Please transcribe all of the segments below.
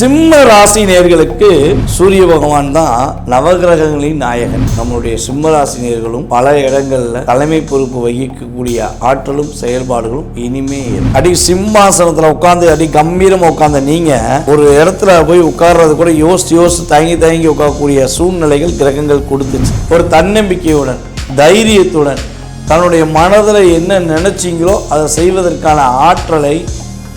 சிம்ம ராசி நேர்களுக்கு சூரிய பகவான் தான் நவகிரகங்களின் நாயகன். நம்மளுடைய சிம்ம ராசி நேர்களும் பல இடங்கள்ல தலைமை பொறுப்பு வகிக்கக்கூடிய ஆற்றலும் செயல்பாடுகளும் இனிமே அடி சிம்மாசனத்துல உட்கார்ந்து அடி கம்பீரமா உட்கார்ந்த நீங்க ஒரு இடத்துல போய் உட்கார்றது கூட யோசிச்சு யோசிச்சு தயங்கி தயங்கி உட்காரக்கூடிய சூழ்நிலைகள் கிரகங்கள் கொடுத்துச்சு. ஒரு தன்னம்பிக்கையுடன் தைரியத்துடன் தன்னுடைய மனதில் என்ன நினைச்சிங்களோ அதை செய்வதற்கான ஆற்றலை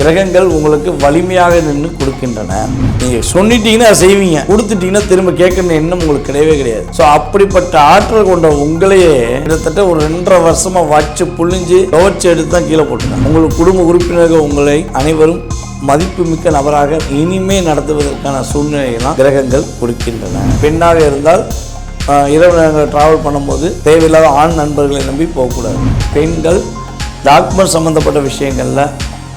கிரகங்கள் உங்களுக்கு வலிமையாக நின்று கொடுக்கின்றன. நீங்கள் சொல்லிட்டீங்கன்னா செய்வீங்க. கொடுத்துட்டீங்கன்னா திரும்ப கேட்கணும் எண்ணம் உங்களுக்கு கிடையவே கிடையாது. ஸோ அப்படிப்பட்ட ஆற்றல் கொண்ட உங்களையே கிட்டத்தட்ட ஒரு ரெண்டரை வருஷமாக வச்சு புழிஞ்சு துவச்சி எடுத்து தான் கீழே போட்டுருக்காங்க. உங்களுக்கு குடும்ப உறுப்பினர்கள் உங்களை அனைவரும் மதிப்புமிக்க நபராக இனிமே நடத்துவதற்கான சூழ்நிலையெல்லாம் கிரகங்கள் கொடுக்கின்றன. பெண்ணாக இருந்தால் இரவு நேரங்கள் ட்ராவல் பண்ணும்போது தேவையில்லாத ஆண் நண்பர்களை நம்பி போகக்கூடாது. பெண்கள் டாக்குமெண்ட் சம்மந்தப்பட்ட விஷயங்களில்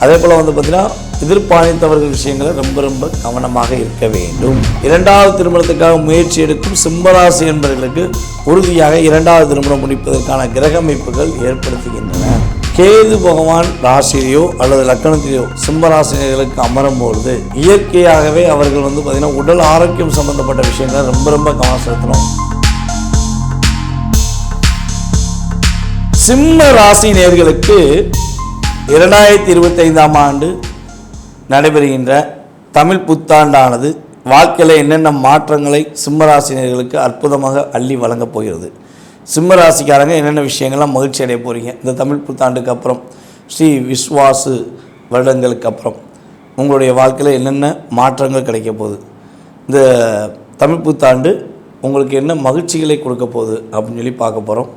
அதே போல் வந்து பார்த்தீங்கன்னா எதிர்பாலித்தவர்கள் விஷயங்களை ரொம்ப ரொம்ப கவனமாக இருக்க வேண்டும். இரண்டாவது திருமணத்துக்காக முயற்சி எடுக்கும் சிம்மராசி என்பவர்களுக்கு உறுதியாக இரண்டாவது திருமணம் முடிப்பதற்கான கிரக அமைப்புகள் ஏற்படுத்துகின்றன. கேது பகவான் ராசியிலையோ அல்லது லக்கணத்திலேயோ சிம்மராசினியர்களுக்கு அமரும் பொழுது இயற்கையாகவே அவர்கள் வந்து பார்த்திங்கன்னா உடல் ஆரோக்கியம் சம்பந்தப்பட்ட விஷயங்களை ரொம்ப ரொம்ப கவனம் செலுத்தணும். சிம்ம ராசி நேர்களுக்கு இரண்டாயிரத்தி இருபத்தைந்தாம் ஆண்டு நடைபெறுகின்ற தமிழ் புத்தாண்டானது வாழ்க்கையில் என்னென்ன மாற்றங்களை சிம்மராசினியர்களுக்கு அற்புதமாக அள்ளி வழங்கப் போகிறது. சிம்மராசிக்காரங்க என்னென்ன விஷயங்கள்லாம் மகிழ்ச்சி அடைய போகிறீங்க இந்த தமிழ் புத்தாண்டுக்கு அப்புறம் ஸ்ரீ விஸ்வாசு வருடங்களுக்கு அப்புறம் உங்களுடைய வாழ்க்கையில் என்னென்ன மாற்றங்கள் கிடைக்க போகுது? இந்த தமிழ் புத்தாண்டு உங்களுக்கு என்ன மகிழ்ச்சிகளை கொடுக்க போகுது அப்படின்னு சொல்லி பார்க்க போகிறோம்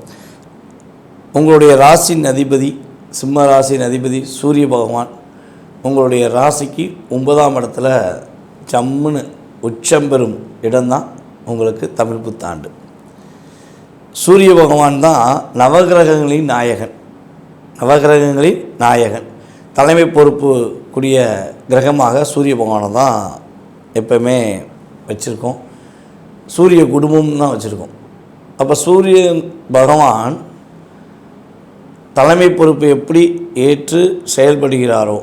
உங்களுடைய ராசியின் அதிபதி சிம்ம ராசியின் அதிபதி சூரிய பகவான் உங்களுடைய ராசிக்கு ஒன்பதாம் இடத்துல ஜம்முன்னு உச்சம் பெறும் இடம்தான் உங்களுக்கு தமிழ் புத்தாண்டு. சூரிய பகவான் தான் நவகிரகங்களின் நாயகன். நவகிரகங்களின் நாயகன். தலைமை பொறுப்பு கூடிய கிரகமாக சூரிய பகவானை தான் எப்பவுமே வச்சுருக்கோம். சூரிய குடும்பம் தான் வச்சுருக்கோம். அப்போ சூரியன் பகவான் தலைமை பொறுப்பை எப்படி ஏற்று செயல்படுகிறாரோ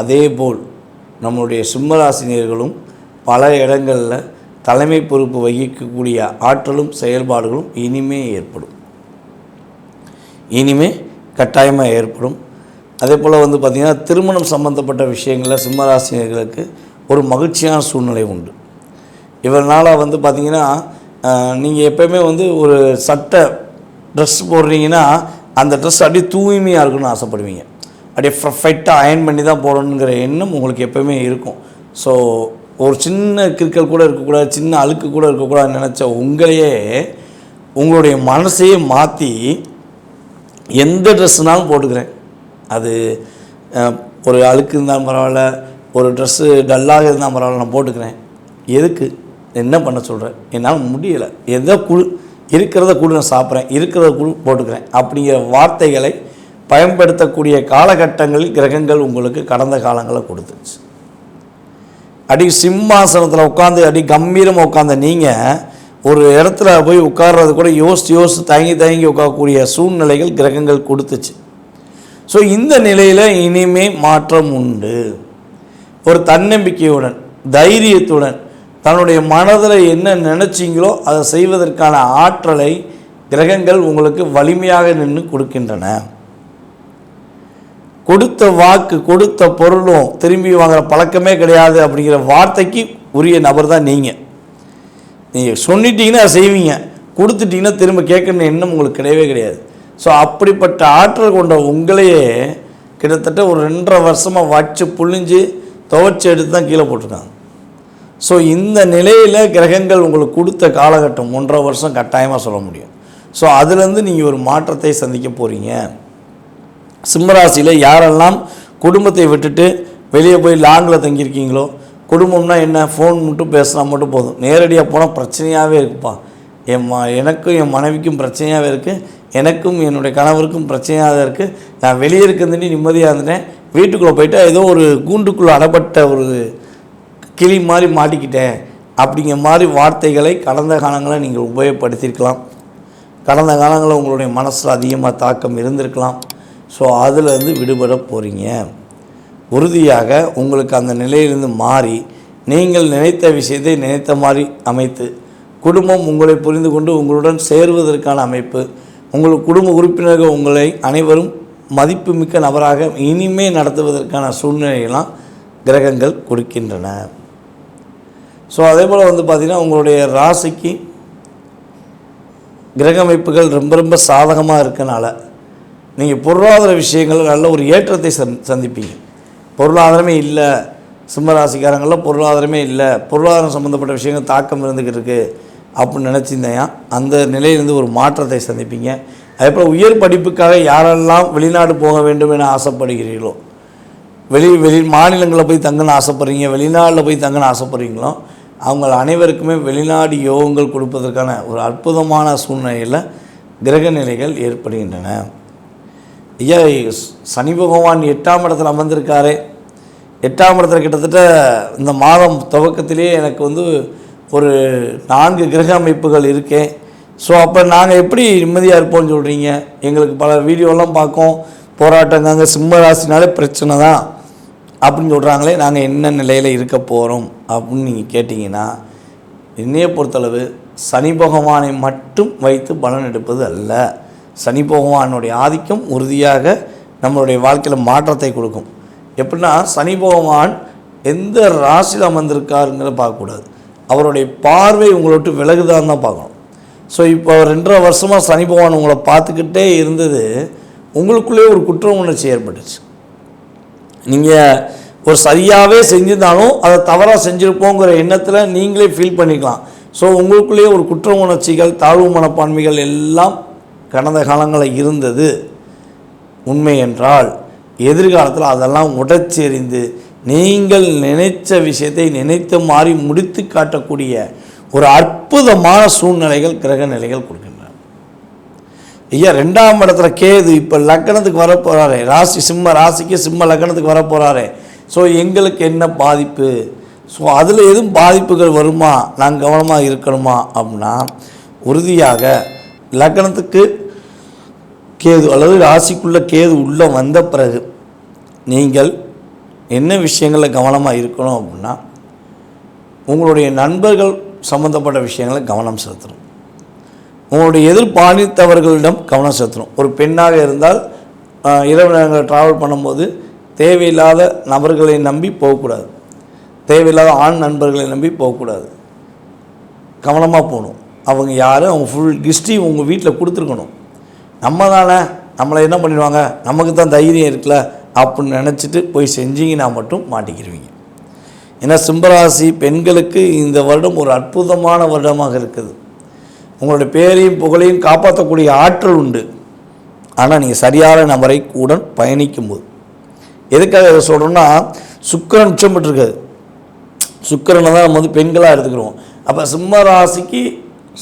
அதேபோல் நம்முடைய சிம்மராசினியர்களும் பல இடங்களில் தலைமை பொறுப்பு வகிக்கக்கூடிய ஆற்றலும் செயல்பாடுகளும் இனிமே ஏற்படும். இனிமே கட்டாயமாக ஏற்படும். அதே போல் வந்து பார்த்திங்கன்னா திருமணம் சம்பந்தப்பட்ட விஷயங்களில் சிம்மராசினியர்களுக்கு ஒரு மகிழ்ச்சியான சூழ்நிலை உண்டு. இவர்னால் வந்து பார்த்திங்கன்னா நீங்கள் எப்போயுமே வந்து ஒரு சட்டை ட்ரெஸ் போடுறீங்கன்னா அந்த ட்ரெஸ் அப்படியே தூய்மையாக இருக்கணும்னு ஆசைப்படுவீங்க. அப்படியே பர்ஃபெக்டாக அயன் பண்ணி தான் போடணுங்கிற எண்ணம் உங்களுக்கு எப்போவுமே இருக்கும். ஸோ ஒரு சின்ன கிறுக்கல் கூட இருக்கக்கூடாது சின்ன அழுக்கு கூட இருக்கக்கூடாதுன்னு நினச்ச உங்களையே உங்களுடைய மனசையே மாற்றி எந்த ட்ரெஸ்ஸுனாலும் போட்டுக்கிறேன். அது ஒரு அழுக்கு இருந்தாலும் பரவாயில்ல ஒரு ட்ரெஸ்ஸு டல்லாக இருந்தால் பரவாயில்ல நான் போட்டுக்கிறேன். எதுக்கு? என்ன பண்ண சொல்கிறேன் என்னால் முடியலை. எதோ குழு இருக்கிறத குழு நான் சாப்பிட்றேன். இருக்கிறத குழு போட்டுக்கிறேன். அப்படிங்கிற வார்த்தைகளை பயன்படுத்தக்கூடிய காலகட்டங்களில் கிரகங்கள் உங்களுக்கு கடந்த காலங்களில் கொடுத்துச்சு. அடி சிம்மாசனத்தில் உட்காந்து அடி கம்பீரமாக உட்காந்த நீங்கள் ஒரு இடத்துல போய் உட்கார்றது கூட யோசித்து யோசித்து தயங்கி தயங்கி உட்காரக்கூடிய சூழ்நிலைகள் கிரகங்கள் கொடுத்துச்சு. ஸோ இந்த நிலையில் இனிமே மாற்றம் உண்டு. ஒரு தன்னம்பிக்கையுடன் தைரியத்துடன் தன்னுடைய மனதில் என்ன நினைச்சீங்களோ அதை செய்வதற்கான ஆற்றலை கிரகங்கள் உங்களுக்கு வலிமையாக நின்று கொடுக்கின்றன. கொடுத்த வாக்கு கொடுத்த பொருளும் திரும்பி வாங்குகிற பழக்கமே கிடையாது அப்படிங்கிற வார்த்தைக்கு உரிய நபர் தான் நீங்கள் நீங்கள் சொல்லிட்டீங்கன்னா அதை செய்வீங்க. கொடுத்துட்டீங்கன்னா திரும்ப கேட்கணும் எண்ணம் உங்களுக்கு கிடையவே கிடையாது. ஸோ அப்படிப்பட்ட ஆற்றல் கொண்ட உங்களையே கிட்டத்தட்ட ஒரு ரெண்டரை வருஷமாக வச்சு புழிஞ்சு துவச்சி எடுத்து தான் கீழே போட்டிருக்காங்க. ஸோ இந்த நிலையில் கிரகங்கள் உங்களுக்கு கொடுத்த காலகட்டம் ஒன்றரை வருஷம் கட்டாயமாக சொல்ல முடியும். ஸோ அதுலேருந்து நீங்கள் ஒரு மாற்றத்தை சந்திக்க போகிறீங்க சிம்மராசியில் யாரெல்லாம் குடும்பத்தை விட்டுட்டு வெளியே போய் லாங்கில் தங்கியிருக்கீங்களோ குடும்பம்னா என்ன? ஃபோன் மட்டும் பேசினா மட்டும் போதும். நேரடியாக போனால் பிரச்சனையாகவே இருக்குப்பா. என் ம எனக்கும் என் மனைவிக்கும் பிரச்சனையாகவே இருக்குது எனக்கும் என்னுடைய கணவருக்கும் பிரச்சனையாக இருக்குது நான் வெளியே இருக்கிறதுனே நிம்மதியாக இருந்தேன் வீட்டுக்குள்ளே போயிட்டு ஏதோ ஒரு கூண்டுக்குள்ளே அடப்பட்ட ஒரு கிளி மாதிரி மாட்டிக்கிட்டேன் அப்படிங்கிற மாதிரி வார்த்தைகளை கடந்த காலங்களில் நீங்கள் உபயோகப்படுத்தியிருக்கலாம். கடந்த காலங்களில் உங்களுடைய மனசில் அதிகமாக தாக்கம் இருந்திருக்கலாம். ஸோ அதிலிருந்து விடுபட போகிறீங்க உறுதியாக உங்களுக்கு அந்த நிலையிலிருந்து மாறி நீங்கள் நினைத்த விஷயத்தை நினைத்த மாதிரி அமைத்து குடும்பம் உங்களை புரிந்து கொண்டு உங்களுடன் சேருவதற்கான அமைப்பு உங்கள் குடும்ப உறுப்பினர்கள் உங்களை அனைவரும் மதிப்புமிக்க நபராக இனிமே நடத்துவதற்கான சூழ்நிலையெல்லாம் கிரகங்கள் கொடுக்கின்றன. ஸோ அதே போல் வந்து பார்த்திங்கன்னா உங்களுடைய ராசிக்கு கிரக அமைப்புகள் ரொம்ப ரொம்ப சாதகமாக இருக்கனால நீங்கள் பொருளாதார விஷயங்கள் நல்ல ஒரு ஏற்றத்தை சந் சந்திப்பீங்க. பொருளாதாரமே இல்லை சிம்மராசிக்காரங்களில் பொருளாதாரமே இல்லை பொருளாதாரம் சம்மந்தப்பட்ட விஷயங்கள் தாக்கம் இருந்துக்கிட்டு இருக்குது அப்படின்னு நினச்சிருந்தேன் அந்த நிலையிலிருந்து ஒரு மாற்றத்தை சந்திப்பீங்க. அதே போல் உயர் படிப்புக்காக யாரெல்லாம் வெளிநாடு போக வேண்டும் என ஆசைப்படுகிறீர்களோ வெளி வெளி மாநிலங்களில் போய் தங்கன்னு ஆசைப்பட்றீங்க வெளிநாட்டில் போய் தங்கன்னு ஆசைப்படுறீங்களோ அவங்க அனைவருக்குமே வெளிநாடு யோகங்கள் கொடுப்பதற்கான ஒரு அற்புதமான சூழ்நிலையில் கிரக நிலைகள் ஏற்படுகின்றன. ஐயா சனி பகவான் எட்டாம் இடத்துல அமர்ந்திருக்காரே. எட்டாம் இடத்துல கிட்டத்தட்ட இந்த மாதம் துவக்கத்திலேயே எனக்கு வந்து ஒரு நான்கு கிரக அமைப்புகள் இருக்கேன் ஸோ அப்போ நாங்கள் எப்படி நிம்மதியாக இருப்போம்னு சொல்கிறீங்க எங்களுக்கு பல வீடியோலாம் பார்க்கோம். போராட்டங்காங்க சிம்ம ராசினாலே பிரச்சனை தான். அப்படின்னு சொல்கிறாங்களே நாங்கள் என்ன நிலையில் இருக்க போகிறோம் அப்படின்னு நீங்கள் கேட்டிங்கன்னா என்னையை பொறுத்தளவு சனி பகவானை மட்டும் வைத்து பலன் எடுப்பது அல்ல. சனி பகவானுடைய ஆதிக்கம் உறுதியாக நம்மளுடைய வாழ்க்கையில் மாற்றத்தை கொடுக்கும். எப்படின்னா சனி பகவான் எந்த ராசியில் அமர்ந்திருக்காருங்கிறத பார்க்கக்கூடாது. அவருடைய பார்வை உங்களை விட்டு விலகுதான்னு தான் பார்க்கணும். ஸோ இப்போ ரெண்டரை வருஷமாக சனி பகவான் உங்களை பார்த்துக்கிட்டே இருந்தது உங்களுக்குள்ளே ஒரு குற்ற உணர்ச்சி ஏற்பட்டுச்சு. நீங்கள் ஒரு சரியாகவே செஞ்சிருந்தாலும் அதை தவறாக செஞ்சுருப்போங்கிற எண்ணத்தில் நீங்களே ஃபீல் பண்ணிக்கலாம். ஸோ உங்களுக்குள்ளேயே ஒரு குற்ற உணர்ச்சிகள் தாழ்வு மனப்பான்மைகள் எல்லாம் கடந்த காலங்களில் இருந்தது. உண்மை என்றால் எதிர்காலத்தில் அதெல்லாம் உடச்செறிந்து நீங்கள் நினைச்ச விஷயத்தை நினைத்த மாதிரி முடித்து காட்டக்கூடிய ஒரு அற்புதமான சூழ்நிலைகள் கிரக நிலைகள் கொடுக்கணும். ஐயா ரெண்டாம் இடத்துல கேது இப்போ லக்கணத்துக்கு வர போகிறாரே ராசி சிம்ம ராசிக்கு சிம்ம லக்கணத்துக்கு வர போகிறாரே ஸோ எங்களுக்கு என்ன பாதிப்பு? ஸோ அதில் எதுவும் பாதிப்புகள் வருமா? நான் கவனமாக இருக்கணுமா? அப்படின்னா உறுதியாக லக்கணத்துக்கு கேது அல்லது ராசிக்குள்ளே கேது உள்ளே வந்த பிறகு நீங்கள் என்ன விஷயங்களில் கவனமாக இருக்கணும் அப்படின்னா உங்களுடைய நண்பர்கள் சம்மந்தப்பட்ட விஷயங்களை கவனம் செலுத்தணும். உங்களுடைய எதிர்பாலித்தவர்களிடம் கவனம் செலுத்தணும். ஒரு பெண்ணாக இருந்தால் இரவு நேரங்களில் ட்ராவல் பண்ணும்போது தேவையில்லாத நபர்களை நம்பி போகக்கூடாது. தேவையில்லாத ஆண் நண்பர்களை நம்பி போகக்கூடாது. கவனமாக போகணும். அவங்க யார்? அவங்க ஃபுல் ஹிஸ்ட்ரி உங்கள் வீட்டில் கொடுத்துருக்கணும். நம்ம தானே நம்மளை என்ன பண்ணிடுவாங்க? நமக்கு தான் தைரியம் இருக்குல்ல? அப்படின்னு நினச்சிட்டு போய் செஞ்சீங்கன்னா மட்டும் மாட்டிக்கிடுவீங்க ஏன்னா சிம்பராசி பெண்களுக்கு இந்த வருடம் ஒரு அற்புதமான வருடமாக இருக்குது. உங்களுடைய பேரையும் புகழையும் காப்பாற்றக்கூடிய ஆற்றல் உண்டு. ஆனால் நீங்கள் சரியான நபரை கூட பயணிக்கும்போது. எதுக்காக இதை சொல்கிறோன்னா சுக்கிரன் உச்சமிட்டிருக்காது சுக்கிரனை தான் நம்ம வந்து பெண்களாக எடுத்துக்கிறோம். அப்போ சிம்ம ராசிக்கு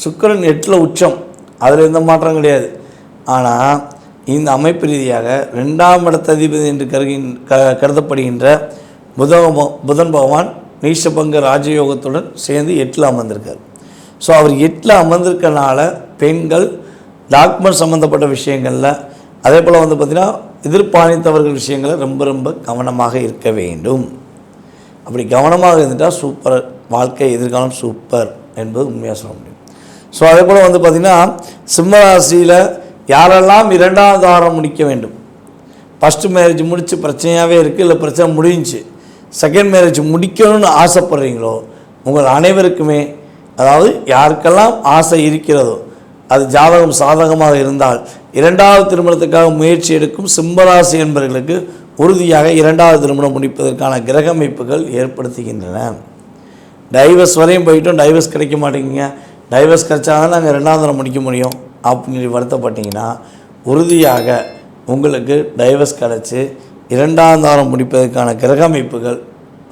சுக்கிரன் எட்டில் உச்சம். அதில் எந்த மாற்றம் கிடையாது. ஆனால் இந்த அமைப்பு ரீதியாக ரெண்டாம் இடத்த அதிபதி என்று கருகின் க கருதப்படுகின்ற புத புதன் பகவான் நீஷபங்க ராஜயோகத்துடன் சேர்ந்து எட்டில் அமர்ந்திருக்கார். ஸோ அவர் எட்டில் அமர்ந்திருக்கனால பெண்கள் டாக்குமெண்ட் சம்மந்தப்பட்ட விஷயங்களில் அதே போல் வந்து பார்த்திங்கன்னா எதிர்பாலித்தவர்கள் விஷயங்களில் ரொம்ப ரொம்ப கவனமாக இருக்க வேண்டும். அப்படி கவனமாக இருந்துட்டால் சூப்பர் வாழ்க்கை எதிர்காலம் சூப்பர் என்பது உண்மையாக சொல்ல முடியும். ஸோ அதே போல் வந்து பார்த்திங்கன்னா சிம்மராசியில் யாரெல்லாம் இரண்டாவது ஆரம் முடிக்க வேண்டும்? ஃபஸ்ட்டு மேரேஜ் முடித்து பிரச்சனையாகவே இருக்குது இல்லை பிரச்சனை முடிஞ்சுச்சு செகண்ட் மேரேஜ் முடிக்கணும்னு ஆசைப்படுறீங்களோ உங்கள் அனைவருக்குமே அதாவது யாருக்கெல்லாம் ஆசை இருக்கிறதோ அது ஜாதகம் சாதகமாக இருந்தால் இரண்டாவது திருமணத்துக்காக முயற்சி எடுக்கும் சிம்மராசி என்பவர்களுக்கு உறுதியாக இரண்டாவது திருமணம் முடிப்பதற்கான கிரக அமைப்புகள் ஏற்படுத்துகின்றன. டைவர்ஸ் வரையும் போயிட்டோம் டைவர்ஸ் கிடைக்க மாட்டேங்குங்க டைவர்ஸ் கிடைச்சா தான் நாங்கள் ரெண்டாவது தரம் முடிக்க முடியும் அப்படின்னு வருத்தப்பட்டிங்கன்னா வருத்தப்பட்டீங்கன்னா உறுதியாக உங்களுக்கு டைவர்ஸ் கிடச்சி இரண்டாம் தாரம் முடிப்பதற்கான கிரக அமைப்புகள்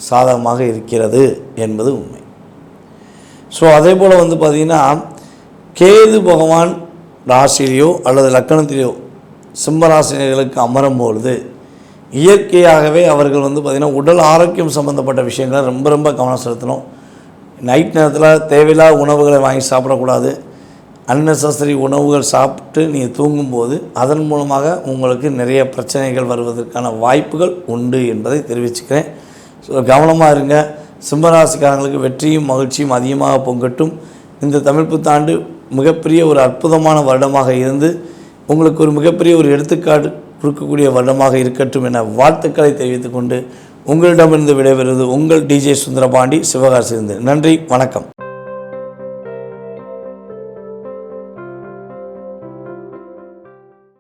சாதகமாக இருக்கிறது என்பது உண்மை. ஸோ அதே போல் வந்து பார்த்திங்கன்னா கேது பகவான் ராசிலேயோ அல்லது லக்கணத்திலேயோ சிம்மராசினியர்களுக்கு அமரும் பொழுது இயற்கையாகவே அவர்கள் வந்து பார்த்திங்கன்னா உடல் ஆரோக்கியம் சம்மந்தப்பட்ட விஷயங்களை ரொம்ப ரொம்ப கவனம் செலுத்தணும். நைட் நேரத்தில் தேவையில்லாத உணவுகளை வாங்கி சாப்பிடக்கூடாது. அன்னெசரி உணவுகள் சாப்பிட்டு நீங்கள் தூங்கும்போது அதன் மூலமாக உங்களுக்கு நிறைய பிரச்சனைகள் வருவதற்கான வாய்ப்புகள் உண்டு என்பதை தெரிவிச்சுக்கிறேன். ஸோ கவனமாக இருங்க. சிம்மராசிக்காரங்களுக்கு வெற்றியும் மகிழ்ச்சியும் அதிகமாக பொங்கட்டும். இந்த தமிழ் புத்தாண்டு மிகப்பெரிய ஒரு அற்புதமான வருடமாக இருந்து உங்களுக்கு ஒரு மிகப்பெரிய ஒரு எடுத்துக்காட்டு கொடுக்கக்கூடிய வருடமாக இருக்கட்டும் என வாழ்த்துக்களை தெரிவித்துக் கொண்டு உங்களிடமிருந்து விடைபெறுவது உங்கள் டிஜே சுந்தரபாண்டி சிவகாசி நன்றி வணக்கம்.